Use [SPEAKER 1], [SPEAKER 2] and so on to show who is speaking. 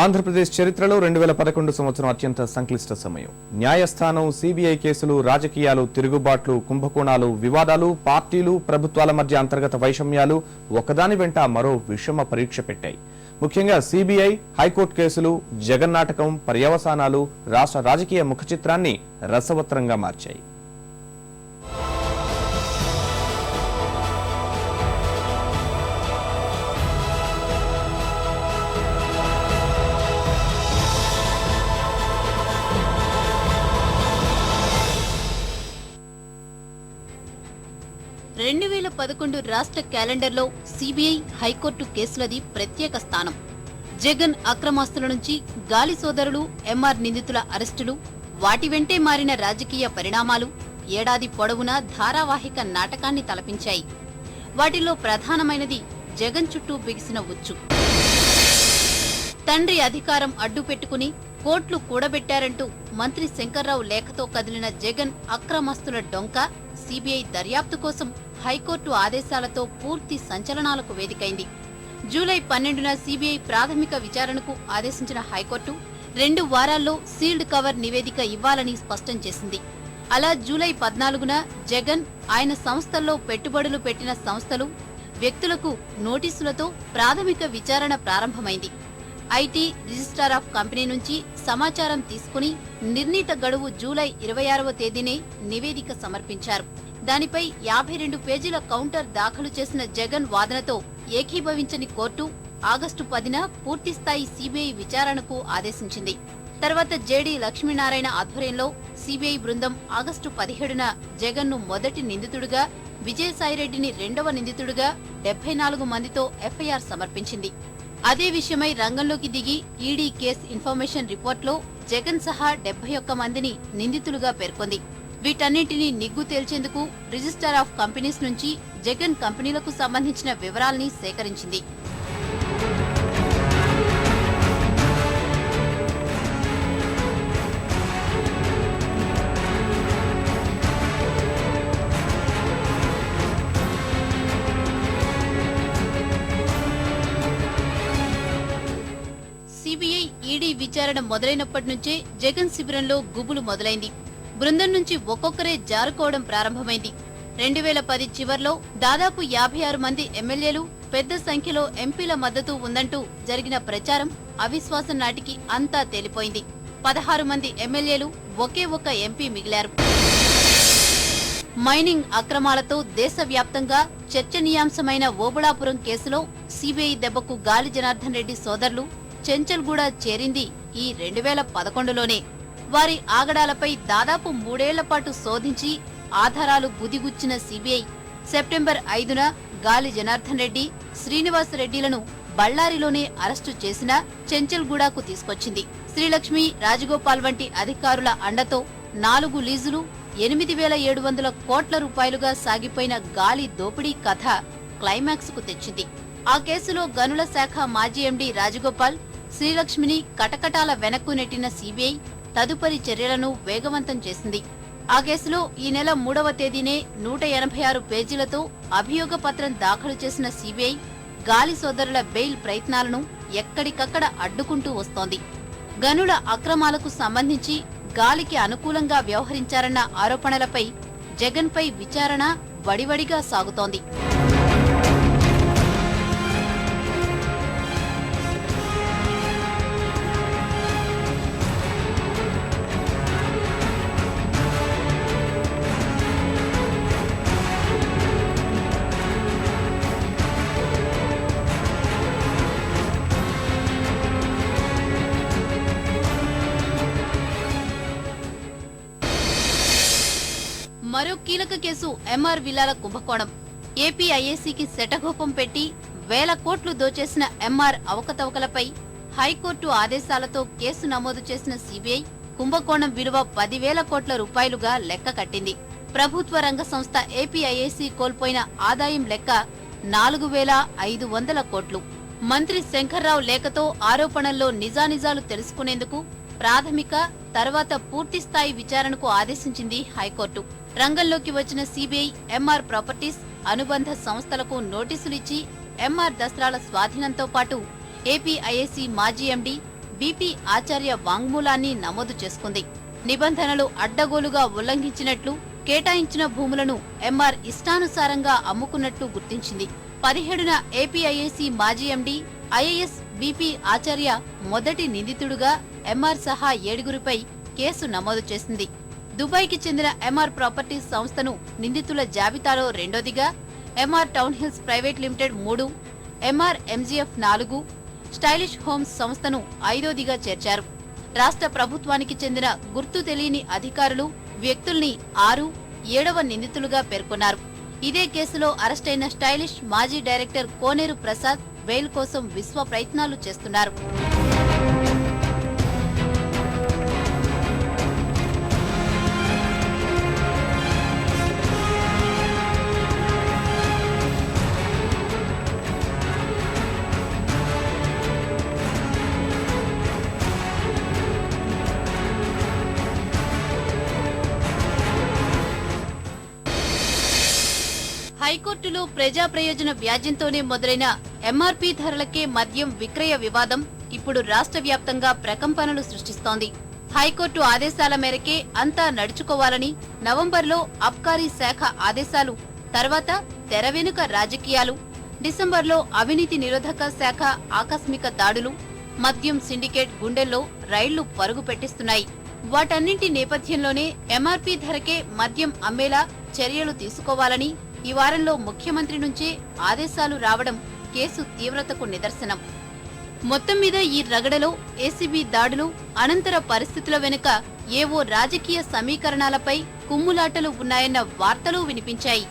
[SPEAKER 1] ఆంధ్రప్రదేశ్ చరిత్రలో రెండు వేల పదకొండు సంవత్సరం అత్యంత సంక్లిష్ట సమయం. న్యాయస్థానం సిబిఐ కేసులు రాజకీయాలు తిరుగుబాట్లు కుంభకోణాలు వివాదాలు పార్టీలు ప్రభుత్వాల మధ్య అంతర్గత వైషమ్యాలు ఒకదాని వెంట మరో విషమ పరీక్ష పెట్టాయి. ముఖ్యంగా సిబిఐ హైకోర్టు కేసులు జగన్నాటకం పర్యవసానాలు రాష్ట్ర రాజకీయ ముఖచిత్రాన్ని రసవత్రంగా మార్చాయి.
[SPEAKER 2] రెండు వేల పదకొండు రాష్ట్ర క్యాలెండర్లో సిబిఐ హైకోర్టు కేసులది ప్రత్యేక స్థానం. జగన్ అక్రమాస్తుల నుంచి గాలి సోదరులు ఎంఆర్ నిందితుల అరెస్టులు వాటి వెంటే మారిన రాజకీయ పరిణామాలు ఏడాది పొడవునా ధారావాహిక నాటకాన్ని తలపించాయి. వాటిలో ప్రధానమైనది జగన్ చుట్టూ బిగిసిన ఉచ్చు. తండ్రి అధికారం అడ్డు పెట్టుకుని కోట్లు కూడబెట్టారంటూ మంత్రి శంకర్రావు లేఖతో కదిలిన జగన్ అక్రమస్తుల డొంక సిబిఐ దర్యాప్తు కోసం హైకోర్టు ఆదేశాలతో పూర్తి సంచలనాలకు వేదికైంది. జూలై పన్నెండున సిబిఐ ప్రాథమిక విచారణకు ఆదేశించిన హైకోర్టు రెండు వారాల్లో సీల్డ్ కవర్ నివేదిక ఇవ్వాలని స్పష్టం చేసింది. అలా జూలై పద్నాలుగున జగన్ ఆయన సంస్థల్లో పెట్టుబడులు పెట్టిన సంస్థలు వ్యక్తులకు నోటీసులతో ప్రాథమిక విచారణ ప్రారంభమైంది. ఐటీ రిజిస్ట్రార్ ఆఫ్ కంపెనీ నుంచి సమాచారం తీసుకుని నిర్ణీత గడువు జూలై ఇరవై ఆరవ తేదీనే నివేదిక సమర్పించారు. దానిపై యాభై రెండు పేజీల కౌంటర్ దాఖలు చేసిన జగన్ వాదనతో ఏకీభవించని కోర్టు ఆగస్టు పదిన పూర్తిస్థాయి సిబిఐ విచారణకు ఆదేశించింది. తర్వాత జేడీ లక్ష్మీనారాయణ ఆధ్వర్యంలో సిబిఐ బృందం ఆగస్టు పదిహేడున జగన్ను మొదటి నిందితుడిగా విజయసాయిరెడ్డిని రెండవ నిందితుడిగా డెబ్బై నాలుగు మందితో ఎఫ్ఐఆర్ సమర్పించింది. అదే విషయమై రంగంలోకి దిగి ఈడీ కేస్ ఇన్ఫర్మేషన్ రిపోర్ట్లో జగన్ సహా డెబ్బై ఒక్క మందిని నిందితులుగా పేర్కొంది. వీటన్నింటినీ నిగ్గు తేల్చేందుకు రిజిస్టర్ ఆఫ్ కంపెనీస్ నుంచి జగన్ కంపెనీలకు సంబంధించిన వివరాల్ని సేకరించింది. ఈడీ విచారణ మొదలైనప్పటి నుంచే జగన్ శిబిరంలో గుబులు మొదలైంది. బృందం నుంచి ఒక్కొక్కరే జారుకోవడం ప్రారంభమైంది. రెండు వేల పది చివర్లో దాదాపు యాభై ఆరు మంది ఎమ్మెల్యేలు పెద్ద సంఖ్యలో ఎంపీల మద్దతు ఉందంటూ జరిగిన ప్రచారం అవిశ్వాసం నాటికి అంతా తేలిపోయింది. పదహారు మంది ఎమ్మెల్యేలు ఒకే ఒక్క ఎంపీ మిగిలారు. మైనింగ్ అక్రమాలతో దేశవ్యాప్తంగా చర్చనీయాంశమైన ఓబుళాపురం కేసులో సిబిఐ దెబ్బకు గాలి జనార్దన్ రెడ్డి సోదరులు చెంచల్గూడ చేరింది ఈ రెండు వేల పదకొండులోనే. వారి ఆగడాలపై దాదాపు మూడేళ్ళ పాటు శోధించి ఆధారాలు బుదిగుచ్చిన సిబిఐ. సెప్టెంబర్ ఐదున గాలి జనార్దన్ రెడ్డి శ్రీనివాస్ రెడ్డిలను బళ్ళారిలోనే అరెస్టు చేసిన చెంచల్గూడకు తీసుకొచ్చింది. శ్రీలక్ష్మి రాజగోపాల్ వంటి అధికారుల అండతో నాలుగు లీజులు ఎనిమిది వేల ఏడు వందల కోట్ల రూపాయలుగా సాగిపోయిన గాలి దోపిడీ కథ క్లైమాక్స్కు తెచ్చింది. ఆ కేసులో గనుల శాఖ మాజీ ఎండీ రాజగోపాల్ శ్రీలక్ష్మిని కటకటాల వెనక్కు నెట్టిన సిబిఐ తదుపరి చర్యలను వేగవంతం చేసింది. ఆ కేసులో ఈ నెల మూడవ తేదీనే నూట ఎనభై ఆరు పేజీలతో అభియోగ పత్రం దాఖలు చేసిన సిబిఐ గాలి సోదరుల బెయిల్ ప్రయత్నాలను ఎక్కడికక్కడ అడ్డుకుంటూ వస్తోంది. గనుల అక్రమాలకు సంబంధించి గాలికి అనుకూలంగా వ్యవహరించారన్న ఆరోపణలపై జగన్పై విచారణ వడివడిగా సాగుతోంది. మరో కీలక కేసు ఎంఆర్ విల్లాల కుంభకోణం. ఏపీ ఐఏసీకి శటగోపం పెట్టి వేల కోట్లు దోచేసిన ఎంఆర్ అవకతవకలపై హైకోర్టు ఆదేశాలతో కేసు నమోదు చేసిన సిబిఐ కుంభకోణం విలువ పదివేల కోట్ల రూపాయలుగా లెక్క కట్టింది. ప్రభుత్వ రంగ సంస్థ ఏపీఐఏసీ కోల్పోయిన ఆదాయం లెక్క నాలుగు వేల ఐదు వందల కోట్లు. మంత్రి శంకర్రావు లేఖతో ఆరోపణల్లో నిజానిజాలు తెలుసుకునేందుకు ప్రాథమిక తర్వాత పూర్తిస్థాయి విచారణకు ఆదేశించింది హైకోర్టు. రంగంలోకి వచ్చిన సిబిఐ ఎంఆర్ ప్రాపర్టీస్ అనుబంధ సంస్థలకు నోటీసులిచ్చి ఎంఆర్ దసరాల స్వాధీనంతో పాటు ఏపీఐఏసీ మాజీ ఎండీ బీపీ ఆచార్య వాంగ్మూలాన్ని నమోదు చేసుకుంది. నిబంధనలు అడ్డగోలుగా ఉల్లంఘించినట్లు కేటాయించిన భూములను ఎంఆర్ ఇష్టానుసారంగా అమ్ముకున్నట్లు గుర్తించింది. పదిహేడున ఏపీఐఏసీ మాజీ ఎండీ ఐఏఎస్ బీపీ ఆచార్య మొదటి నిందితుడుగా ఎంఆర్ సహా ఏడుగురిపై కేసు నమోదు చేసింది. దుబాయ్కి చెందిన ఎంఆర్ ప్రాపర్టీస్ సంస్థను నిందితుల జాబితాలో రెండోదిగా MR town hills private limited మూడు ఎంఆర్ ఎంజీఎఫ్ నాలుగు స్టైలిష్ హోమ్స్ సంస్థను ఐదోదిగా చేర్చారు. రాష్ట్ర ప్రభుత్వానికి చెందిన గుర్తు తెలియని అధికారులు వ్యక్తుల్ని ఆరు ఏడవ నిందితులుగా పేర్కొన్నారు. ఇదే కేసులో అరెస్టైన స్టైలిష్ మాజీ డైరెక్టర్ కోనేరు ప్రసాద్ బెయిల్ కోసం విశ్వ ప్రయత్నాలు చేస్తున్నారు. హైకోర్టులో ప్రజా ప్రయోజన వ్యాజ్యంతోనే మొదలైన ఎంఆర్పీ ధరలకే మద్యం విక్రయ వివాదం ఇప్పుడు రాష్ట్ర వ్యాప్తంగా ప్రకంపనలు సృష్టిస్తోంది. హైకోర్టు ఆదేశాల మేరకే అంతా నడుచుకోవాలని నవంబర్లో అబ్కారీ శాఖ ఆదేశాలు తర్వాత తెర వెనుక రాజకీయాలు డిసెంబర్లో అవినీతి నిరోధక శాఖ ఆకస్మిక దాడులు మద్యం సిండికేట్ గుండెల్లో రైళ్ళు పరుగు పెట్టిస్తున్నాయి. వాటన్నింటి నేపథ్యంలోనే ఎంఆర్పీ ధరకే మద్యం అమ్మేలా చర్యలు తీసుకోవాలని ఈ వారంలో ముఖ్యమంత్రి నుంచే ఆదేశాలు రావడం కేసు తీవ్రతకు నిదర్శనం. మొత్తం మీద ఈ రగడలో ఏసీబీ దాడులు అనంతర పరిస్థితుల వెనుక ఏవో రాజకీయ సమీకరణాలపై కుమ్ములాటలు ఉన్నాయన్న వార్తలు వినిపించాయి.